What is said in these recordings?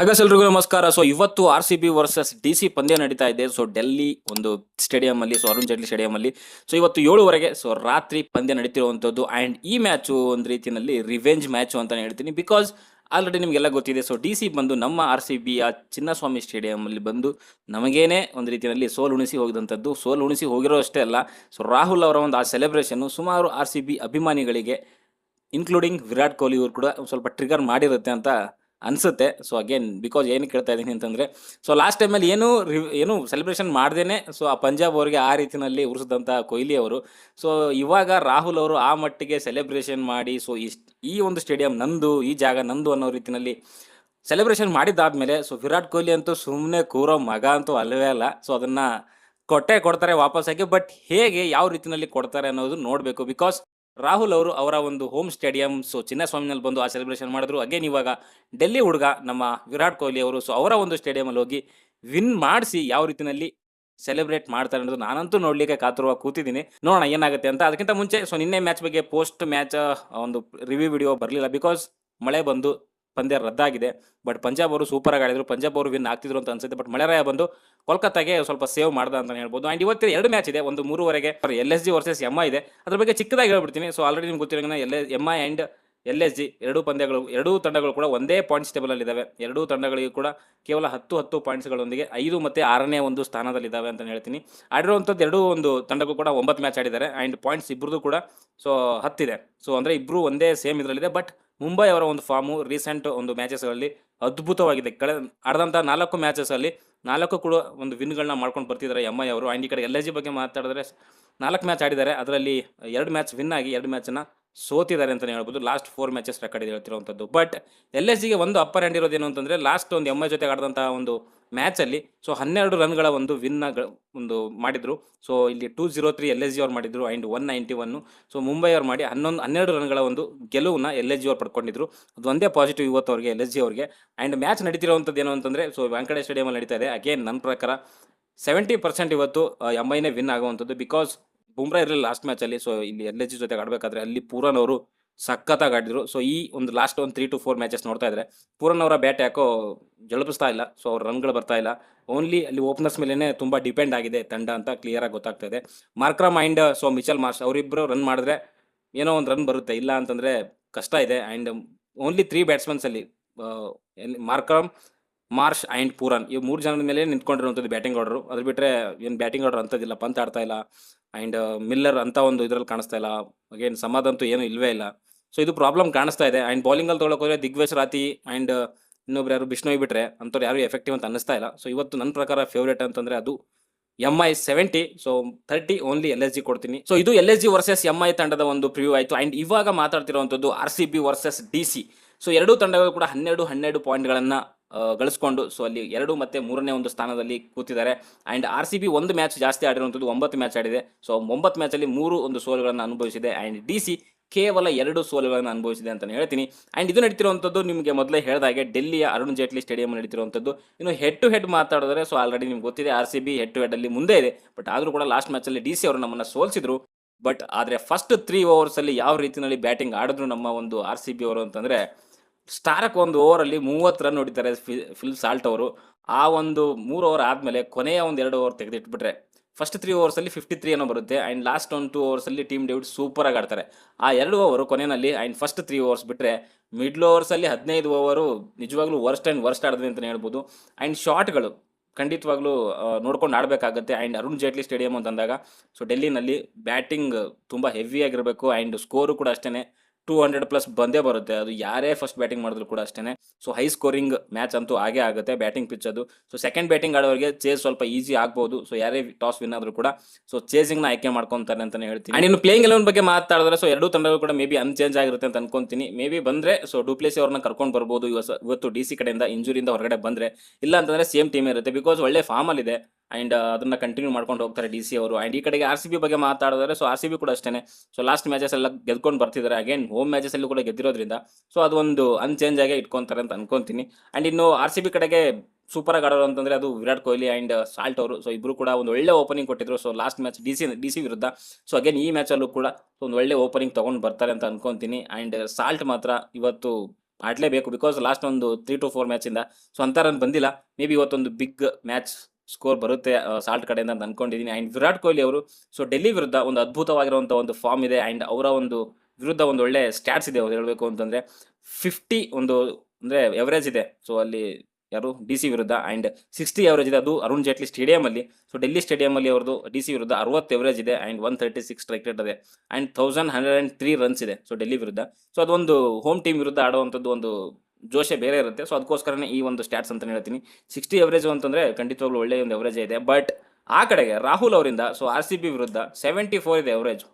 ಹಾಗಾದ್ರೆ ಎಲ್ರಿಗೂ ನಮಸ್ಕಾರ. ಸೊ ಇವತ್ತು R C B versus D C ಪಂದ್ಯ ನಡೀತಾ ಇದೆ. ಸೊ ಡೆಲ್ಲಿ ಒಂದು ಸ್ಟೇಡಿಯಂ ಅಲ್ಲಿ ಸೊ ಅರುಣ್ ಜೇಟ್ಲಿ ಸ್ಟೇಡಿಯಂ ಅಲ್ಲಿ. ಸೊ ಇವತ್ತು ಏಳುವರೆಗೆ ಸೊ ರಾತ್ರಿ ಪಂದ್ಯ ನಡೀತಿರುವಂಥದ್ದು. ಆ್ಯಂಡ್ ಈ ಮ್ಯಾಚು ಒಂದು ರೀತಿಯಲ್ಲಿ ರಿವೆಂಜ್ ಮ್ಯಾಚು ಅಂತ ಹೇಳ್ತೀನಿ. ಬಿಕಾಸ್ ಆಲ್ರೆಡಿ ನಿಮಗೆಲ್ಲ ಗೊತ್ತಿದೆ ಸೊ ಡಿ ಸಿ ಬಂದು ನಮ್ಮ ಆರ್ ಸಿ ಬಿ ಆ ಚಿನ್ನಸ್ವಾಮಿ ಸ್ಟೇಡಿಯಂ ಅಲ್ಲಿ ಬಂದು ನಮಗೇನೆ ಒಂದು ರೀತಿಯಲ್ಲಿ ಸೋಲು ಉಣಿಸಿ ಹೋಗಿದಂಥದ್ದು. ಸೋಲು ಉಣಿಸಿ ಹೋಗಿರೋ ಅಷ್ಟೇ ಅಲ್ಲ ಸೊ ರಾಹುಲ್ ಅವರ ಒಂದು ಆ ಸೆಲೆಬ್ರೇಷನ್ನು ಸುಮಾರು ಆರ್ ಸಿ ಬಿ ಅಭಿಮಾನಿಗಳಿಗೆ ಇನ್ಕ್ಲೂಡಿಂಗ್ ವಿರಾಟ್ ಕೊಹ್ಲಿ ಇವರು ಕೂಡ ಸ್ವಲ್ಪ ಟ್ರಿಗರ್ ಮಾಡಿರುತ್ತೆ ಅಂತ ಅನ್ಸುತ್ತೆ. ಸೊ ಅಗೇನ್ ಬಿಕಾಸ್ ಏನು ಕೇಳ್ತಾ ಇದ್ದೀನಿ ಅಂತಂದರೆ ಸೊ ಲಾಸ್ಟ್ ಟೈಮಲ್ಲಿ ಏನು ಏನು ಸೆಲೆಬ್ರೇಷನ್ ಮಾಡ್ದೇನೆ. ಸೊ ಆ ಪಂಜಾಬ್ ಅವರಿಗೆ ಆ ರೀತಿಯಲ್ಲಿ ಉರಿಸಿದಂಥ ಕೊಹ್ಲಿ ಅವರು. ಸೊ ಇವಾಗ ರಾಹುಲ್ ಅವರು ಆ ಮಟ್ಟಿಗೆ ಸೆಲೆಬ್ರೇಷನ್ ಮಾಡಿ ಸೊ ಈ ಒಂದು ಸ್ಟೇಡಿಯಂ ನಂದು, ಈ ಜಾಗ ನಂದು ಅನ್ನೋ ರೀತಿಯಲ್ಲಿ ಸೆಲೆಬ್ರೇಷನ್ ಮಾಡಿದ್ದಾದ್ಮೇಲೆ ಸೊ ವಿರಾಟ್ ಕೊಹ್ಲಿ ಅಂತೂ ಸುಮ್ಮನೆ ಕೂರೋ ಮಗ ಅಂತೂ ಅಲ್ಲವೇ ಅಲ್ಲ. ಸೊ ಅದನ್ನು ಕೊಟ್ಟೆ ಕೊಡ್ತಾರೆ ವಾಪಸ್ಸಾಗಿ ಬಟ್ ಹೇಗೆ, ಯಾವ ರೀತಿಯಲ್ಲಿ ಕೊಡ್ತಾರೆ ಅನ್ನೋದು ನೋಡಬೇಕು. ಬಿಕಾಸ್ ರಾಹುಲ್ ಅವರು ಅವರ ಒಂದು ಹೋಮ್ ಸ್ಟೇಡಿಯಂ, ಸೊ ಚಿನ್ನಸ್ವಾಮಿನಲ್ಲಿ ಬಂದು ಆ ಸೆಲೆಬ್ರೇಷನ್ ಮಾಡಿದ್ರು. ಅಗೇನ್ ಇವಾಗ ಡೆಲ್ಲಿ ಹುಡುಗ ನಮ್ಮ ವಿರಾಟ್ ಕೊಹ್ಲಿ ಅವರು, ಸೊ ಅವರ ಒಂದು ಸ್ಟೇಡಿಯಮಲ್ಲಿ ಹೋಗಿ ವಿನ್ ಮಾಡಿಸಿ ಯಾವ ರೀತಿಯಲ್ಲಿ ಸೆಲೆಬ್ರೇಟ್ ಮಾಡ್ತಾರೆ ಅನ್ನೋದು ನಾನಂತೂ ನೋಡಲಿಕ್ಕೆ ಕಾತುರವಾಗಿ ಕೂತಿದ್ದೀನಿ. ನೋಡೋಣ ಏನಾಗುತ್ತೆ ಅಂತ. ಅದಕ್ಕಿಂತ ಮುಂಚೆ, ಸೊ ನಿನ್ನೆ ಮ್ಯಾಚ್ ಬಗ್ಗೆ ಪೋಸ್ಟ್ ಮ್ಯಾಚ್ ಒಂದು ರಿವ್ಯೂ ವಿಡಿಯೋ ಬರಲಿಲ್ಲ ಬಿಕಾಸ್ ಮಳೆ ಬಂದು ಪಂದ್ಯ ರದ್ದಾಗಿದೆ. ಬಟ್ ಪಂಜಾಬ್ ಅವರು ಸೂಪರ್ ಆಗಿ ಆಡಿದ್ರು. ಪಂಜಾಬ್ ಅವರು ವಿನ್ ಆಗ್ತಿದ್ರು ಅಂತ ಅನ್ಸುತ್ತೆ. ಬಟ್ ಮಳೆರಾಯ ಬಂದು ಕೋಲ್ಕತ್ತಾಗೆ ಸ್ವಲ್ಪ ಸೇವ್ ಮಾಡ್ದ ಅಂತ ಹೇಳ್ಬೋದು. ಆ್ಯಂಡ್ ಇವತ್ತಿನ ಎರಡು ಮ್ಯಾಚ್ ಇದೆ. ಒಂದು ಮೂರುವರೆಗೆ L S G versus M I ಇದೆ. ಅದ್ರ ಬಗ್ಗೆ ಚಿಕ್ಕದಾಗಿ ಹೇಳ್ಬಿಡ್ತೀನಿ. ಸೊ ಆಲ್ರೆಡಿ ನಿಮ್ಗೆ ಗೊತ್ತಿರೋ L M I and L S G ಎರಡೂ ಪಂದ್ಯಗಳು, ಎರಡೂ ತಂಡಗಳು ಕೂಡ ಒಂದೇ ಪಾಯಿಂಟ್ಸ್ ಟೇಬಲಲ್ಲಿ ಇದ್ದಾವೆ ಎರಡೂ ತಂಡಗಳಿಗೂ ಕೂಡ ಕೇವಲ ಹತ್ತು ಹತ್ತು ಪಾಯಿಂಟ್ಸ್ಗಳೊಂದಿಗೆ ಐದು ಮತ್ತು ಆರನೇ ಒಂದು ಸ್ಥಾನದಲ್ಲಿದ್ದಾವೆ ಅಂತ ಹೇಳ್ತೀನಿ. ಆಡಿರುವಂಥದ್ದು ಎರಡೂ ಒಂದು ತಂಡಗಳು ಕೂಡ ಒಂಬತ್ತು ಮ್ಯಾಚ್ ಆಡಿದ್ದಾರೆ. ಆ್ಯಂಡ್ ಪಾಯಿಂಟ್ಸ್ ಇಬ್ಬರದು ಕೂಡ ಸೊ ಹತ್ತಿದೆ. ಸೊ ಅಂದರೆ ಇಬ್ಬರು ಒಂದೇ ಸೇಮ್ ಇದರಲ್ಲಿದೆ. ಬಟ್ ಮುಂಬೈ ಅವರ ಒಂದು ಫಾರ್ಮು ರೀಸೆಂಟ್ ಒಂದು ಮ್ಯಾಚಸ್ಗಳಲ್ಲಿ ಅದ್ಭುತವಾಗಿದೆ. ಕಳೆದ ಆಡಿದಂಥ ನಾಲ್ಕು ಮ್ಯಾಚಸ್ಸಲ್ಲಿ ನಾಲ್ಕು ಕೂಡ ಒಂದು ವಿನ್ಗಳನ್ನ ಮಾಡ್ಕೊಂಡು ಬರ್ತಿದ್ದಾರೆ ಎಂ ಐ ಅವರು. ಆ್ಯಂಡ್ ಈ ಕಡೆ ಎಲ್ ಬಗ್ಗೆ ಮಾತಾಡಿದ್ರೆ ನಾಲ್ಕು ಮ್ಯಾಚ್ ಆಡಿದ್ದಾರೆ. ಅದರಲ್ಲಿ ಎರಡು ಮ್ಯಾಚ್ ವಿನ್ ಆಗಿ ಎರಡು ಮ್ಯಾಚನ್ನು ಸೋತಿದ್ದಾರೆ ಅಂತಲೇ ಹೇಳ್ಬೋದು. ಲಾಸ್ಟ್ ಫೋರ್ ಮ್ಯಾಚಸ್ ರೆಕಾರ್ಡ್ ಇದೆ ಹೇಳ್ತಿರುವಂಥದ್ದು. ಬಟ್ ಎಲ್ ಎಸ್ ಜಿಗೆ ಒಂದು ಅಪ್ಪರ್ ಹ್ಯಾಂಡ್ ಇರೋದೇನು ಅಂತಂದರೆ ಲಾಸ್ಟ್ ಒಂದು ಎಂ ಐ ಜೊತೆ ಆಡಿದಂಥ ಒಂದು ಮ್ಯಾಚಲ್ಲಿ ಸೊ ಹನ್ನೆರಡು ರನ್ಗಳ ಒಂದು ವಿನ್ನ ಒಂದು ಮಾಡಿದರು. ಸೊ ಇಲ್ಲಿ two zero three L S G ಅವ್ರು ಮಾಡಿದರು and one ninety one so Mumbai ಅವ್ರು ಮಾಡಿ ಹನ್ನೊಂದು, ಹನ್ನೆರಡು ರನ್ಗಳ ಒಂದು ಗೆಲುವನ್ನ ಎಲ್ ಎಸ್ ಜಿ ಅವ್ರು ಪಡ್ಕೊಂಡಿದ್ರು. ಅದು ಒಂದೇ ಪಾಸಿಟಿವ್ ಇವತ್ತು ಅವ್ರಿಗೆ ಎಲ್ ಎಸ್ ಜಿ ಅವ್ರಿಗೆ. ಆ್ಯಂಡ್ ಮ್ಯಾಚ್ ನಡೀತಿರುವಂಥದ್ದು ಏನು ಅಂತಂದರೆ ಸೊ ವೆಂಕಟೇಶ್ ಸ್ಟೇಡಿಯಮಲ್ಲಿ ನಡೀತಾ ಇದೆ. ಅಗೇನ್ ನನ್ನ ಪ್ರಕಾರ ಸೆವೆಂಟಿ ಪರ್ಸೆಂಟ್ ಇವತ್ತು ಎಂ ಐನೇ ವಿನ್ ಆಗುವಂಥದ್ದು ಬಿಕಾಸ್ ಬುಮ್ರಾ ಇರಲಿಲ್ಲ ಲಾಸ್ಟ್ ಮ್ಯಾಚಲ್ಲಿ ಸೊ ಇಲ್ಲಿ ಎಲ್ ಎಚ್ ಜೊತೆ ಆಡಬೇಕಾದ್ರೆ ಅಲ್ಲಿ ಪೂರನ್ ಅವರು ಸಖತ್ತಾಗಿ ಆಡಿದ್ರು. ಸೊ ಈ ಒಂದು ಲಾಸ್ಟ್ ಒಂದು ತ್ರೀ ಟು ಫೋರ್ ಮ್ಯಾಚಸ್ ನೋಡ್ತಾ ಇದ್ರೆ ಪೂರನ್ ಅವರ ಬ್ಯಾಟ್ ಯಾಕೋ ಜಳಪಿಸ್ತಾ ಇಲ್ಲ. ಸೊ ಅವ್ರ ರನ್ಗಳು ಬರ್ತಾ ಇಲ್ಲ. ಓನ್ಲಿ ಅಲ್ಲಿ ಓಪನರ್ಸ್ ಮೇಲೇ ತುಂಬ ಡಿಪೆಂಡ್ ಆಗಿದೆ ತಂಡ ಅಂತ ಕ್ಲಿಯರಾಗಿ ಗೊತ್ತಾಗ್ತಾ ಇದೆ. Markram so Mitchell Marsh ಅವರಿಬ್ಬರು ರನ್ ಮಾಡಿದ್ರೆ ಏನೋ ಒಂದು ರನ್ ಬರುತ್ತೆ. ಇಲ್ಲ ಅಂತಂದರೆ ಕಷ್ಟ ಇದೆ. ಆ್ಯಂಡ್ ಓನ್ಲಿ ತ್ರೀ ಬ್ಯಾಟ್ಸ್ಮನ್ಸಲ್ಲಿ ಮಾರ್ಕ್ರಮ್ ಮಾರ್ಷ್ ಆ್ಯಂಡ್ ಪೂರನ್. ಈ ಮೂರು ಜನದ ಮೇಲೆ ನಿಂತ್ಕೊಂಡಿರುವಂಥದ್ದು ಬ್ಯಾಟಿಂಗ್ ಆರ್ಡರು. ಅದು ಬಿಟ್ಟರೆ ಏನು ಬ್ಯಾಟಿಂಗ್ ಆರ್ಡರ್ ಅಂಥದ್ದಿಲ್ಲ ಪಂತ್ ಆಡ್ತಾ ಇಲ್ಲ. ಆ್ಯಂಡ್ ಮಿಲ್ಲರ್ ಅಂತ ಒಂದು ಇದರಲ್ಲಿ ಕಾಣಿಸ್ತಾ ಇಲ್ಲ. ಅಗೇನ್ ಸಮಾಧಂತೂ ಏನೂ ಇಲ್ಲವೇ ಇಲ್ಲ. ಸೊ ಇದು ಪ್ರಾಬ್ಲಮ್ ಕಾಣಿಸ್ತಾ ಇದೆ. ಆ್ಯಂಡ್ ಬೌಲಿಂಗಲ್ಲಿ ತೊಗೊಳಕ್ಕೆ ಹೋದರೆ ದಿಗ್ವೇಶ್ ರಾತಿ ಆ್ಯಂಡ್ ಇನ್ನೊಬ್ರು ಯಾರು ಬಿಷ್ಣೋಯ್ ಬಿಟ್ಟರೆ ಅಂಥವ್ರು ಯಾರು ಎಫೆಕ್ಟಿವ್ ಅಂತ ಅನ್ನಿಸ್ತಾ ಇಲ್ಲ. ಸೊ ಇವತ್ತು ನನ್ನ ಪ್ರಕಾರ ಫೇವ್ರೇಟ್ ಅಂತಂದರೆ ಅದು M I seventy so thirty only L S G ಕೊಡ್ತೀನಿ. ಸೊ ಇದು L S G versus M I ತಂಡದ ಒಂದು ಪ್ರಿವ್ಯೂ ಆಯಿತು. ಆ್ಯಂಡ್ ಇವಾಗ ಮಾತಾಡ್ತಿರುವಂಥದ್ದು R C B versus D C so ಎರಡೂ ತಂಡಗಳು ಕೂಡ ಹನ್ನೆರಡು ಹನ್ನೆರಡು ಪಾಯಿಂಟ್ಗಳನ್ನು ಗಳಿಸ್ಕೊಂಡು ಸೊ ಅಲ್ಲಿ ಎರಡು ಮತ್ತು ಮೂರನೇ ಒಂದು ಸ್ಥಾನದಲ್ಲಿ ಕೂತಿದ್ದಾರೆ. ಆ್ಯಂಡ್ ಆರ್ ಸಿ ಬಿ ಒಂದು ಮ್ಯಾಚ್ ಜಾಸ್ತಿ ಆಡಿರುವಂಥದ್ದು ಒಂಬತ್ತು ಮ್ಯಾಚ್ ಆಡಿದೆ. ಸೊ ಒಂಬತ್ತು ಮ್ಯಾಚಲ್ಲಿ ಮೂರು ಒಂದು ಸೋಲುಗಳನ್ನು ಅನುಭವಿಸಿದೆ. ಆ್ಯಂಡ್ ಡಿ ಸಿ ಕೇವಲ ಎರಡು ಸೋಲುಗಳನ್ನು ಅನುಭವಿಸಿದೆ ಅಂತಲೇ ಹೇಳ್ತೀನಿ. ಆ್ಯಂಡ್ ಇದು ನಡೀತಿರುವಂಥದ್ದು ನಿಮಗೆ ಮೊದಲೇ ಹೇಳಿದಾಗೆ ಡೆಲ್ಲಿಯ ಅರುಣ್ ಜೇಟ್ಲಿ ಸ್ಟೇಡಿಯಂ ನಡೀತಿರುವಂಥದ್ದು. ಇನ್ನು ಹೆಡ್ ಟು ಹೆಡ್ ಮಾತಾಡಿದ್ರೆ ಸೊ ಆಲ್ರೆಡಿ ನಿಮ್ಗೆ ಗೊತ್ತಿದೆ R C B head to ಹೆಡಲ್ಲಿ ಮುಂದೆ ಇದೆ. ಬಟ್ ಆದರೂ ಕೂಡ ಲಾಸ್ಟ್ ಮ್ಯಾಚಲ್ಲಿ ಡಿ ಸಿ ಅವರು ನಮ್ಮನ್ನು ಸೋಲಿಸಿದ್ರು. ಬಟ್ ಆದರೆ ಫಸ್ಟ್ ತ್ರೀ ಓವರ್ಸಲ್ಲಿ ಯಾವ ರೀತಿಯಲ್ಲಿ ಬ್ಯಾಟಿಂಗ್ ಆಡಿದ್ರು ನಮ್ಮ ಒಂದು ಆರ್ ಸಿ ಬಿ ಅವರು ಅಂತಂದರೆ ಸ್ಟಾರಕ್ ಒಂದು ಓವರಲ್ಲಿ ಮೂವತ್ತು ರನ್ ಹೊಡಿತಾರೆ ಫಿಲ್ ಸಾಲ್ಟ್ ಅವರು. ಆ ಒಂದು ಮೂರು ಓವರ್ ಆದಮೇಲೆ ಕೊನೆಯ ಒಂದು ಎರಡು ಓವರ್ ತೆಗೆದಿಟ್ಬಿಟ್ರೆ ಫಸ್ಟ್ ತ್ರೀ ಓವರ್ಸಲ್ಲಿ ಫಿಫ್ಟಿ ತ್ರೀ ಏನೋ ಬರುತ್ತೆ. ಆ್ಯಂಡ್ ಲಾಸ್ಟ್ ಒಂದು ಟೂ ಓವರ್ಸಲ್ಲಿ ಟೀಮ್ ಡೇವಿಡ್ ಸೂಪರಾಗಿ ಆಡ್ತಾರೆ. ಆ ಎರಡು ಓವರು ಕೊನೆಯಲ್ಲಿ ಆ್ಯಂಡ್ ಫಸ್ಟ್ ತ್ರೀ ಓವರ್ಸ್ ಬಿಟ್ಟರೆ ಮಿಡ್ಲ್ ಓವರ್ಸಲ್ಲಿ ಹದಿನೈದು ಓವರು ನಿಜವಾಗ್ಲೂ ವರ್ಸ್ಟ್ ಆ್ಯಂಡ್ ವರ್ಸ್ಟ್ ಆಡಿದ್ವಿ ಅಂತಲೇ ಹೇಳ್ಬೋದು. ಆ್ಯಂಡ್ ಶಾಟ್ಗಳು ಖಂಡಿತವಾಗ್ಲೂ ನೋಡ್ಕೊಂಡು ಆಡಬೇಕಾಗತ್ತೆ. ಆ್ಯಂಡ್ ಅರುಣ್ ಜೇಟ್ಲಿ ಸ್ಟೇಡಿಯಂ ಅಂತಂದಾಗ ಸೊ ಡೆಲ್ಲಿನಲ್ಲಿ ಬ್ಯಾಟಿಂಗ್ ತುಂಬ ಹೆವಿಯಾಗಿರಬೇಕು ಆ್ಯಂಡ್ ಸ್ಕೋರು ಕೂಡ ಅಷ್ಟೇ ಟೂ ಹಂಡ್ರೆಡ್ ಪ್ಲಸ್ ಬಂದೇ ಬರುತ್ತೆ. ಅದು ಯಾರೇ ಫಸ್ಟ್ ಬ್ಯಾಟಿಂಗ್ ಮಾಡಿದ್ರು ಕೂಡ ಅಷ್ಟೇ ಸೊ ಹೈ ಸ್ಕೋರಿಂಗ್ ಮ್ಯಾಚ್ ಅಂತೂ ಆಗೇ ಆಗುತ್ತೆ ಬ್ಯಾಟಿಂಗ್ ಪಿಚ್ ಅದು. ಸೊ ಸೆಕೆಂಡ್ ಬ್ಯಾಟಿಂಗ್ ಆಡೋರಿಗೆ ಚೇಸ್ ಸ್ವಲ್ಪ ಈಸಿ ಆಗ್ಬೋದು. ಸೊ ಯಾರೇ ಟಾಸ್ ವಿನ್ ಆದರೂ ಕೂಡ ಸೊ ಚೇಸಿಂಗ್ನ ಆಯ್ಕೆ ಮಾಡ್ಕೊತಾರೆ ಅಂತಲೇ ಹೇಳ್ತೀನಿ. ಆ್ಯಂಡ್ ಇನ್ನು ಪ್ಲೇಯಿಂಗ್ ಎಲೆವನ್ ಬಗ್ಗೆ ಮಾತಾಡಿದ್ರೆ ಸೊ ಎರಡೂ ತಂಡಗಳು ಕೂಡ ಮೇ ಬಿ ಅನ್ಚೇಂಜ್ ಆಗಿರುತ್ತೆ ಅಂತ ಅನ್ಕೊಂತೀನಿ. ಮೇ ಬಿ ಬಂದರೆ ಸೊ ಡೂಪ್ಲೇಸಿ ಅವ್ರನ್ನ ಕರ್ಕೊಂಡು ಬರ್ಬೋದು. ಇವತ್ತು ಡಿ ಸಿ ಕಡೆಯಿಂದ, ಇಂಜುರಿಯಿಂದ ಹೊರಗಡೆ ಬಂದರೆ. ಇಲ್ಲ ಅಂತಂದರೆ ಸೇಮ್ ಟೀಮ್ ಇರುತ್ತೆ. ಬಿಕಾಸ್ ಒಳ್ಳೆ ಫಾರ್ಮಲ್ಲಿದೆ ಆ್ಯಂಡ್ ಅದನ್ನು ಕಂಟಿನ್ಯೂ ಮಾಡ್ಕೊಂಡು ಹೋಗ್ತಾರೆ ಡಿ ಸಿ ಅವರು. ಆ್ಯಂಡ್ ಈ ಕಡೆಗೆ ಆರ್ ಸಿ ಬಿ ಬಗ್ಗೆ ಮಾತಾಡಿದ್ರೆ ಸೊ ಆರ್ ಸಿ ಬಿ ಕೂಡ ಅಷ್ಟೇ ಸೊ ಲಾಸ್ಟ್ ಮ್ಯಾಚಸ್ ಎಲ್ಲ ಗೆದ್ಕೊಂಡು ಬರ್ತಿದ್ದಾರೆ. ಅಗೇನ್ ಹೋಮ್ ಮ್ಯಾಚಸ್ ಅಲ್ಲೂ ಕೂಡ ಗೆದ್ದಿರೋದ್ರಿಂದ ಸೊ ಅದೊಂದು ಅನ್ಚೇಂಜ್ ಆಗಿ ಇಟ್ಕೊತಾರೆ ಅಂತ ಅನ್ಕೊಂತೀನಿ. ಆ್ಯಂಡ್ ಇನ್ನು ಆರ್ ಸಿ ಬಿ ಕಡೆಗೆ ಸೂಪರ್ ಆಗಿ ಆಡೋರು ಅಂತಂದರೆ ಅದು ವಿರಾಟ್ ಕೊಹ್ಲಿ ಆ್ಯಂಡ್ ಸಾಲ್ಟ್ ಅವರು. ಸೊ ಇಬ್ಬರು ಕೂಡ ಒಂದು ಒಳ್ಳೆ ಓಪನಿಂಗ್ ಕೊಟ್ಟಿದ್ರು. So last match D C D C ವಿರುದ್ಧ. ಸೊ ಅಗೇನ್ ಈ ಮ್ಯಾಚಲ್ಲೂ ಕೂಡ ಒಂದು ಒಳ್ಳೆ ಓಪನಿಂಗ್ ತೊಗೊಂಡು ಬರ್ತಾರೆ ಅಂತ ಅನ್ಕೊತೀನಿ. ಆ್ಯಂಡ್ ಸಾಲ್ಟ್ ಮಾತ್ರ ಇವತ್ತು ಆಡಲೇಬೇಕು. ಬಿಕಾಸ್ ಲಾಸ್ಟ್ ಒಂದು ತ್ರೀ ಟು ಫೋರ್ ಮ್ಯಾಚಿಂದ ಸೊ ಅಂತ ರನ್ ಬಂದಿಲ್ಲ. ಮೇ ಬಿ ಇವತ್ತೊಂದು ಬಿಗ್ ಮ್ಯಾಚ್ ಸ್ಕೋರ್ ಬರುತ್ತೆ ಸಾಲ್ಟ್ ಕಡೆಯಿಂದ ಅಂತ ಅನ್ಕೊಂಡಿದ್ದೀನಿ ಆ್ಯಂಡ್ ವಿರಾಟ್ ಕೊಹ್ಲಿ ಅವರು ಸೊ ಡೆಲ್ಲಿ ವಿರುದ್ಧ ಒಂದು ಅದ್ಭುತವಾಗಿರುವಂಥ ಒಂದು ಫಾರ್ಮ್ ಇದೆ ಆ್ಯಂಡ್ ಅವರ ಒಂದು ವಿರುದ್ಧ ಒಂದು ಒಳ್ಳೆ ಸ್ಟ್ಯಾಟ್ಸ್ ಇದೆ ಅವ್ರು ಹೇಳಬೇಕು ಅಂತಂದರೆ ಫಿಫ್ಟಿ ಒಂದು ಅಂದರೆ ಎವರೇಜ್ ಇದೆ. ಸೊ ಅಲ್ಲಿ ಯಾರು? ಡಿ ಸಿ ವಿರುದ್ಧ ಆ್ಯಂಡ್ ಸಿಕ್ಸ್ಟಿ ಎವರೇಜ್ ಇದೆ. ಅದು ಅರುಣ್ ಜೇಟ್ಲಿ ಸ್ಟೇಡಿಯಮಲ್ಲಿ ಸೊ ಡೆಲ್ಲಿ ಸ್ಟೇಡಿಯಮಲ್ಲಿ ಅವ್ರದ್ದು ಡಿ ಸಿ ವಿರುದ್ಧ ಅರವತ್ತು ಎವರೇಜ್ ಇದೆ and one thirty six strike rate ಇದೆ. And thousand hundred and three runs ಇದೆ. ಸೊ ಡೆಲ್ಲಿ ವಿರುದ್ಧ. ಸೊ ಅದೊಂದು ಹೋಮ್ ಟೀಮ್ ವಿರುದ್ಧ ಆಡುವಂಥದ್ದು ಒಂದು ಜೋಶೆ ಬೇರೆ ಇರುತ್ತೆ. ಸೊ ಅದಕ್ಕೋಸ್ಕರನೇ ಈ ಒಂದು ಸ್ಟ್ಯಾಟ್ಸ್ ಅಂತಲೇ ಹೇಳ್ತೀನಿ. ಸಿಕ್ಸ್ಟಿ ಎವರೇಜ್ ಅಂತಂದರೆ ಖಂಡಿತವಾಗ್ಲೂ ಒಳ್ಳೆಯ ಒಂದು ಎವರೇಜ್ ಇದೆ. ಬಟ್ ಆ ಕಡೆಗೆ ರಾಹುಲ್ ಅವರಿಂದ ಸೊ ಆರ್ ಸಿ ಬಿ ವಿರುದ್ಧ ಸೆವೆಂಟಿ ಫೋರ್ ಇದೆ ಎವರೇಜ್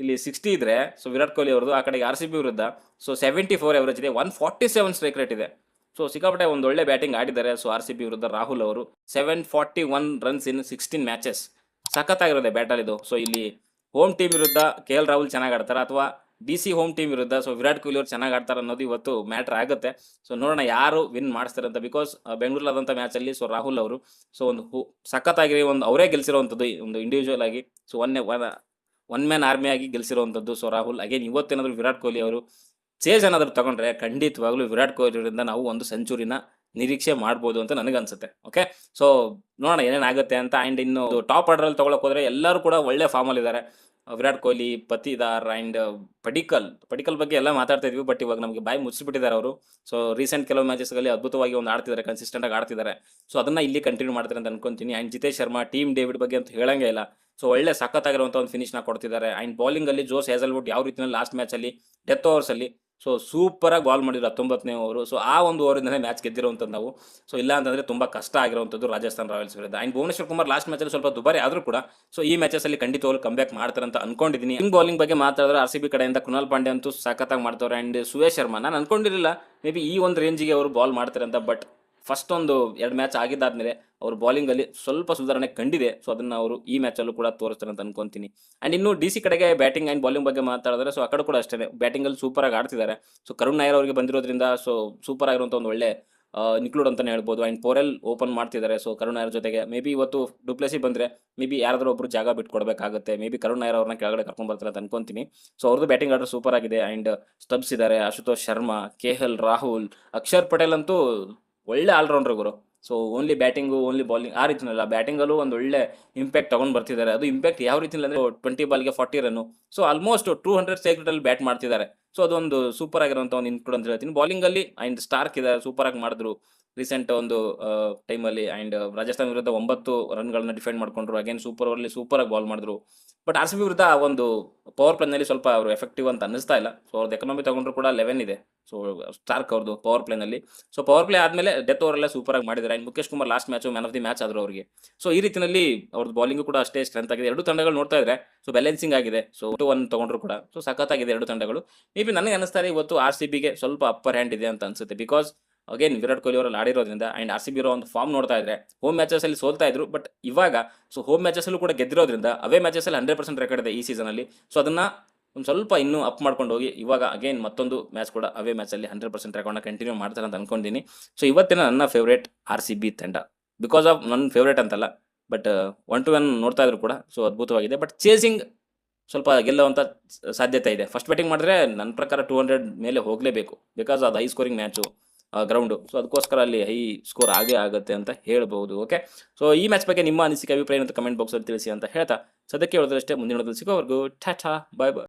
ಇಲ್ಲಿ ಸಿಕ್ಸ್ಟಿ ಇದ್ರೆ ಸೊ ವಿರಾಟ್ ಕೊಹ್ಲಿ ಅವ್ರದ್ದು, ಆ ಕಡೆಗೆ ಆರ್ ಸಿ ಬಿ ವಿರುದ್ಧ ಸೊ ಸೆವೆಂಟಿ ಫೋರ್ ಎವರೇಜ್ ಇದೆ. One forty seven strike rate ಇದೆ. ಸೊ ಸಿಕ್ಕಾಪಟ್ಟೆ ಒಂದು ಒಳ್ಳೆ ಬ್ಯಾಟಿಂಗ್ ಆಡಿದ್ದಾರೆ ಸೊ ಆರ್ ಸಿ ಬಿ ವಿರುದ್ಧ ರಾಹುಲ್ ಅವರು. Seven forty one runs in sixteen matches ಸಖತ್ತಾಗಿರುತ್ತೆ battle ಇದು. ಸೊ ಇಲ್ಲಿ ಹೋಮ್ ಟೀಮ್ ವಿರುದ್ಧ ಕೆ ಎಲ್ ರಾಹುಲ್ ಚೆನ್ನಾಗಿ ಆಡ್ತಾರೆ. ಅಥವಾ ಡಿ ಸಿ ಹೋಮ್ ಟೀಮ್ ವಿರುದ್ಧ. ಸೊ ವಿರಾಟ್ ಕೊಹ್ಲಿ ಅವ್ರು ಚೆನ್ನಾಗಿ ಆಡ್ತಾರೆ ಅನ್ನೋದು ಇವತ್ತು ಮ್ಯಾಟ್ರ್ ಆಗುತ್ತೆ. ಸೊ ನೋಡೋಣ ಯಾರು ವಿನ್ ಮಾಡಿಸ್ತಾರೆ ಅಂತ. ಬಿಕಾಸ್ ಬೆಂಗಳೂರಲ್ಲಾದಂಥ ಮ್ಯಾಚಲ್ಲಿ ಸೊ ರಾಹುಲ್ ಅವರು ಸೊ ಒಂದು ಹು, ಸಖತ್ತಾಗಿ ಒಂದು, ಅವರೇ ಗೆಲ್ಸಿರೋವಂಥದ್ದು, ಒಂದು ಇಂಡಿವಿಜುವಲ್ ಆಗಿ so one one man army ಆಗಿ ಗೆಲ್ಸಿರುವಂಥದ್ದು ಸೊ ರಾಹುಲ್. ಅಗೇನ್ ಇವತ್ತೇನಾದರೂ ವಿರಾಟ್ ಕೊಹ್ಲಿ ಅವರು ಚೇಜ್ ಏನಾದರೂ ತಗೊಂಡ್ರೆ, ಖಂಡಿತವಾಗ್ಲೂ ವಿರಾಟ್ ಕೊಹ್ಲಿಯಿಂದ ನಾವು ಒಂದು ಸೆಂಚುರಿನ ನಿರೀಕ್ಷೆ ಮಾಡ್ಬೋದು ಅಂತ ನನಗನ್ಸುತ್ತೆ. ಓಕೆ ಸೊ ನೋಡೋಣ ಏನೇನಾಗುತ್ತೆ ಅಂತ. ಆ್ಯಂಡ್ ಇನ್ನು ಟಾಪ್ ಆರ್ಡರಲ್ಲಿ ತೊಗೊಳಕ್ಕೆ ಹೋದರೆ ಎಲ್ಲರೂ ಕೂಡ ಒಳ್ಳೆ ಫಾರ್ಮಲ್ಲಿ ಇದ್ದಾರೆ ವಿರಾಟ್ ಕೊಹ್ಲಿ, ಪತಿದಾರ್ ಆ್ಯಂಡ್ ಪಡಿಕಲ್. ಪಡಿಕಲ್ ಬಗ್ಗೆ ಎಲ್ಲ ಮಾತಾಡ್ತಾ ಇದ್ವಿ ಬಟ್ ಇವಾಗ ನಮಗೆ ಬಾಯಿ ಮುಚ್ಚಿಬಿಟ್ಟಿದ್ದಾರೆ ಅವರು. ಸೊ ರೀಸೆಂಟ್ ಕೆಲವು ಮ್ಯಾಚಸ್ಗಳಲ್ಲಿ ಅದ್ಭುತವಾಗಿ ಒಂದು ಆಡ್ತಿದ್ದಾರೆ ಕನ್ಸಿಸ್ಟೆಂಟ್ ಆಗಿ ಆಡ್ತಿದ್ದಾರೆ. ಸೊ ಅದನ್ನ ಇಲ್ಲಿ ಕಂಟಿನ್ಯೂ ಮಾಡ್ತಾರೆ ಅಂತ ಅನ್ಕೊಂತೀನಿ. And Jitesh Sharma Tim David ಬಗ್ಗೆ ಅಂತ ಹೇಳಂಗೇ ಇಲ್ಲ. ಸೊ ಒಳ್ಳೆ ಸಖತ್ತಾಗಿರುವಂಥ ಒಂದು ಫಿನಿಶ್ನ ಕೊಡ್ತಿದ್ದಾರೆ. ಆ್ಯಂಡ್ ಬೌಲಿಂಗಲ್ಲಿ ಜೋಸ್ ಹೇಸಲ್ವುಡ್ ಯಾವ ರೀತಿಯಲ್ಲಿ ಲಾಸ್ಟ್ ಮ್ಯಾಚಲ್ಲಿ ಡೆತ್ ಓವರ್ಸಲ್ಲಿ ಸೊ ಸೂಪರಾಗಿ ಬಾಲ್ ಮಾಡಿದ್ರು ಹತ್ತೊಂಬತ್ತನೇ ಓವರು ಸೊ ಆ ಒಂದು ಓವರಿಂದನೇ ಮ್ಯಾಚ್ ಗೆದ್ದಿರುವಂಥದ್ದು ನಾವು. ಸೊ ಇಲ್ಲ ಅಂತಂದರೆ ತುಂಬ ಕಷ್ಟ ಆಗಿರುವಂಥದ್ದು ರಾಜಸ್ಥಾನ್ ರಾಯಲ್ಸ್ ವಿರುದ್ಧ. ಆ್ಯಂಡ್ ಭುವನೇಶ್ವರ್ ಕುಮಾರ್ ಲಾಸ್ಟ್ ಮ್ಯಾಚಲ್ಲಿ ಸ್ವಲ್ಪ ದುಬಾರಿ ಆದರೂ ಕೂಡ ಸೊ ಈ ಮ್ಯಾಚಸಲ್ಲಿ ಖಂಡಿತವಾಗ್ಲೂ ಕಂಬ್ಯಾಕ್ ಮಾಡ್ತಾರೆ ಅಂತ ಅನ್ಕೊಂಡಿದ್ದೀನಿ ಹಿಂಗ್ ಬೌಲಿಂಗ್ ಬಗ್ಗೆ ಮಾತಾಡಿದ್ರೆ ಆರ್ ಸಿ ಬಿ ಕಡೆಯಿಂದ ಕುನಾಲ್ ಪಾಂಡೆ ಅಂತೂ ಸಖತ್ತಾಗಿ ಮಾಡ್ತಾರೆ ಆ್ಯಂಡ್ ಸುವೇಶ್ ಶರ್ಮಾ ನಾನು ಅನ್ಕೊಂಡಿರಲಿಲ್ಲ. ಮೇ ಬಿ ಈ ಒಂದು ರೇಂಜಿಗೆ ಅವರು ಬಾಲ್ ಮಾಡ್ತಾರೆ ಅಂತ ಬಟ್ ಫಸ್ಟ್ ಒಂದು ಎರಡು ಮ್ಯಾಚ್ ಆಗಿದ್ದಾದ್ಮೇಲೆ ಅವ್ರ ಬೌಲಿಂಗಲ್ಲಿ ಸ್ವಲ್ಪ ಸುಧಾರಣೆ ಕಂಡಿದೆ. ಸೊ ಅದನ್ನು ಅವರು ಈ ಮ್ಯಾಚಲ್ಲೂ ಕೂಡ ತೋರಿಸ್ತಾರೆ ಅಂತ ಅನ್ಕೊಂತೀನಿ. ಆ್ಯಂಡ್ ಇನ್ನು ಡಿ ಸಿ ಕಡೆಗೆ ಬ್ಯಾಟಿಂಗ್ ಆ್ಯಂಡ್ ಬೌಲಿಂಗ್ ಬಗ್ಗೆ ಮಾತಾಡಿದ್ರೆ ಸೊ ಆ ಕಡೆ ಅಷ್ಟೇ ಬ್ಯಾಟಿಂಗಲ್ಲಿ ಸೂಪರಾಗಿ ಆಡ್ತಿದ್ದಾರೆ. ಸೊ ಕರುಣ್ ನಾಯರ್ ಅವರಿಗೆ ಬಂದಿರೋದ್ರಿಂದ ಸೊ ಸೂಪರ್ ಆಗಿರುವಂಥ ಒಂದು ಒಳ್ಳೆ ಇನ್ಕ್ಲೂಡ್ ಅಂತಲೇ ಹೇಳ್ಬೋದು. ಆ್ಯಂಡ್ ಪೋರೆಲ್ ಓಪನ್ ಮಾಡ್ತಿದ್ದಾರೆ. ಸೊ ಕರುಣ್ ನಾಯರ್ ಜೊತೆಗೆ ಮೇ ಬಿ ಇವತ್ತು ಡುಪ್ಲೆಸಿ ಬಂದರೆ ಮೇ ಬಿ ಯಾರಾದರೂ ಒಬ್ಬರು ಜಾಗ ಬಿಟ್ಕೊಡ್ಬೇಕಾಗುತ್ತೆ. ಮೇ ಬಿ ಕರುಣ್ ನಾಯರ್ ಅವ್ರನ್ನ ಕೆಳಗಡೆ ಬರ್ತಾರೆ ಅಂತ ಅನ್ಕೊಂತೀನಿ. ಸೊ ಅವ್ರದ್ದು ಬ್ಯಾಟಿಂಗ್ ಆರ್ಡರ್ ಸೂಪರ್ ಆಗಿದೆ. ಆ್ಯಂಡ್ ಸ್ಟಬ್ಸ್ ಇದ್ದಾರೆ. ಆಶುತೋಷ್ ಶರ್ಮಾ ಕೆ ಎಲ್ ರಾಹುಲ್ ಅಕ್ಷರ್ ಪಟೇಲ್ ಅಂತೂ ಒಳ್ಳೆ ಆಲ್ರೌಂಡರ್ ಗುರು. So only batting only bowling ಆ ರೀತಿನಲ್ಲ. ಬ್ಯಾಟಿಂಗಲ್ಲೂ ಒಂದು ಒಳ್ಳೆ ಇಂಪ್ಯಾಕ್ಟ್ ತಗೊಂಡು ಬರ್ತಿದ್ದಾರೆ. ಅದು ಇಂಪ್ಯಾಕ್ಟ್ ಯಾವ ರೀತಿ ಅಂದರೆ twenty ಬಾಲ್ಗೆ forty run so almost two hundred ಸೆಕೆಂಡಲ್ಲಿ bat ಮಾಡ್ತಿದ್ದಾರೆ. ಸೊ ಅದೊಂದು ಸೂಪರ್ ಆಗಿರುವಂಥ ಒಂದು ಇನ್ಕ್ಲೂಡ್ ಅಂತ ಹೇಳ್ತೀನಿ. ಬೌಲಿಂಗಲ್ಲಿ ಆ್ಯಂಡ್ ಸ್ಟಾರ್ಕ್ ಇದ್ದಾರೆ ಸೂಪರ್ ಆಗಿ ಮಾಡಿದ್ರು. ರೀಸೆಂಟ್ ಒಂದು ಟೈಮಲ್ಲಿ ಆ್ಯಂಡ್ ರಾಜಸ್ಥಾನ್ ವಿರುದ್ಧ ಒಂಬತ್ತು ರನ್ಗಳನ್ನ ಡಿಫೆಂಡ್ ಮಾಡ್ಕೊಂಡ್ರು. ಅಗೇನ್ ಸೂಪರ್ ಓವರ್ಲಿ ಸೂಪರ್ ಆಗಿ ಬಾಲ್ ಮಾಡಿದ್ರು. ಬಟ್ ಆರ್ ಸಿ ಬಿ ವಿರುದ್ಧ ಒಂದು ಪವರ್ ಪ್ಲೇನಲ್ಲಿ ಸ್ವಲ್ಪ ಅವರು ಎಫೆಕ್ಟಿವ್ ಅಂತ ಅನ್ನಿಸ್ತಾ ಇಲ್ಲ. ಸೊ ಅವ್ರದ್ದು ಎಕನಾಮಿ ತಗೊಂಡ್ರು ಕೂಡ ಲೆವೆನ್ ಇದೆ. ಸೊ ಸ್ಟಾರ್ಕ್ ಅವ್ರದ್ದು ಪವರ್ ಪ್ಲೇನಲ್ಲಿ ಸೊ ಪವರ್ ಪ್ಲೇ ಆದಮೇಲೆ ಡೆತ್ ಓವರಲ್ಲೇ ಸೂಪರ್ ಆಗಿ ಮಾಡಿದ್ದಾರೆ. And Mukesh Kumar last match man of the match ಆದರು ಅವರಿಗೆ. ಸೊ ಈ ರೀತಿಯಲ್ಲಿ ಅವ್ರದ್ದು ಬಾಲಿಂಗ್ ಕೂಡ ಅಷ್ಟೇ ಸ್ಟ್ರೆಂತ್ ಆಗಿದೆ. ಎರಡು ತಂಡಗಳು ನೋಡ್ತಾ ಇದ್ರೆ ಸೊ ಬ್ಯಾಲೆನ್ಸಿಂಗ್ ಆಗಿದೆ. ಸೊ ಟು ಒನ್ ತಗೊಂಡ್ರು ಕೂಡ. ಸೊ ಸಖತ್ತಾಗಿದೆ ಎರಡು ತಂಡಗಳು. ಮೇ ಬಿ ನನಗೆ ಅನಿಸ್ತಾರೆ ಇವತ್ತು ಆರ್ ಸಿ ಬಿಗೆ ಸ್ವಲ್ಪ ಅಪ್ಪರ್ ಹ್ಯಾಂಡ್ ಇದೆ ಅಂತ ಅನ್ಸುತ್ತೆ. ಬಿಕಾಸ್ ಅಗೇನ್ ವಿರಾಟ್ ಕೊಹ್ಲಿ ಅವರಲ್ಲಿ ಆಡಿರೋದ್ರಿಂದ ಆ್ಯಂಡ್ ಆರ್ ಸಿ ಬಿ ಇರೋ ಒಂದು ಫಾರ್ಮ್ ನೋಡ್ತಾ ಇದ್ರೆ ಹೋಮ್ ಮ್ಯಾಚಸಲ್ಲಿ ಸೋಲ್ತಾ ಇದ್ರು ಬಟ್ ಇವಾಗ ಸೊ ಹೋಮ್ ಮ್ಯಾಚಸಲ್ಲೂ ಕೂಡ ಗೆದ್ದಿರೋದ್ರಿಂದ ಅವೇ ಮ್ಯಾಚಸಲ್ಲಿ ಹಂಡ್ರೆಡ್ ಪರ್ಸೆಂಟ್ ರೆಕಾರ್ಡ್ ಇದೆ ಈ ಸೀಸನಲ್ಲಿ ಸೊ ಅದನ್ನು ಒಂದು ಸ್ವಲ್ಪ ಇನ್ನೂ ಅಪ್ ಮಾಡ್ಕೊಂಡು ಹೋಗಿ, ಇವಾಗ ಅಗೇನ್ ಮತ್ತೊಂದು ಮ್ಯಾಚ್ ಕೂಡ ಅವೇ ಮ್ಯಾಚಲ್ಲಿ ಹಂಡ್ರೆಡ್ ಪರ್ಸೆಂಟ್ ರೆಕಾರ್ಡ್ನ ಕಂಟಿನ್ಯೂ ಮಾಡ್ತಾರೆ ಅಂತ ಅನ್ಕೊಂಡಿನಿ ಸೊ ಇವತ್ತಿನ ನನ್ನ ಫೇವ್ರೇಟ್ ಆರ್ ಸಿ ಬಿ ತಂಡ. ಬಿಕಾಸ್ ಆಫ್ ನನ್ನ ಫೇವ್ರೇಟ್ ಅಂತಲ್ಲ ಬಟ್ ಒನ್ ಟು ಒನ್ ನೋಡ್ತಾ ಇದ್ರು ಕೂಡ ಸೊ ಅದ್ಭುತವಾಗಿದೆ. ಬಟ್ ಚೇಸಿಂಗ್ ಸ್ವಲ್ಪ ಗೆಲ್ಲುವಂಥ ಸಾಧ್ಯತೆ ಇದೆ. ಫಸ್ಟ್ ಬ್ಯಾಟಿಂಗ್ ಮಾಡಿದ್ರೆ ನನ್ನ ಪ್ರಕಾರ ಟೂ ಹಂಡ್ರೆಡ್ ಮೇಲೆ ಹೋಗಲೇಬೇಕು. ಬಿಕಾಸ್ ಅದು high scoring match ground so ಅದಕ್ಕೋಸ್ಕರ ಅಲ್ಲಿ ಹೈ ಸ್ಕೋರ್ ಆಗೇ ಆಗುತ್ತೆ ಅಂತ ಹೇಳ್ಬೋದು ಓಕೆ ಸೊ ಈ ಮ್ಯಾಚ್ ಬಗ್ಗೆ ನಿಮ್ಮ ಅನಿಸಿಕೆ, ಅಭಿಪ್ರಾಯ ಅಂತ ಕಮೆಂಟ್ ಬಾಕ್ಸಲ್ಲಿ ತಿಳಿಸಿ ಅಂತ ಹೇಳ್ತಾ, ಸದ್ಯಕ್ಕೆ ಹೇಳಿದ್ರಷ್ಟೇ, ಮುಂದಿನ ಸಿಗೋವರೆಗೂ ಟಾಟಾ ಬಾಯ್ ಬಾಯ್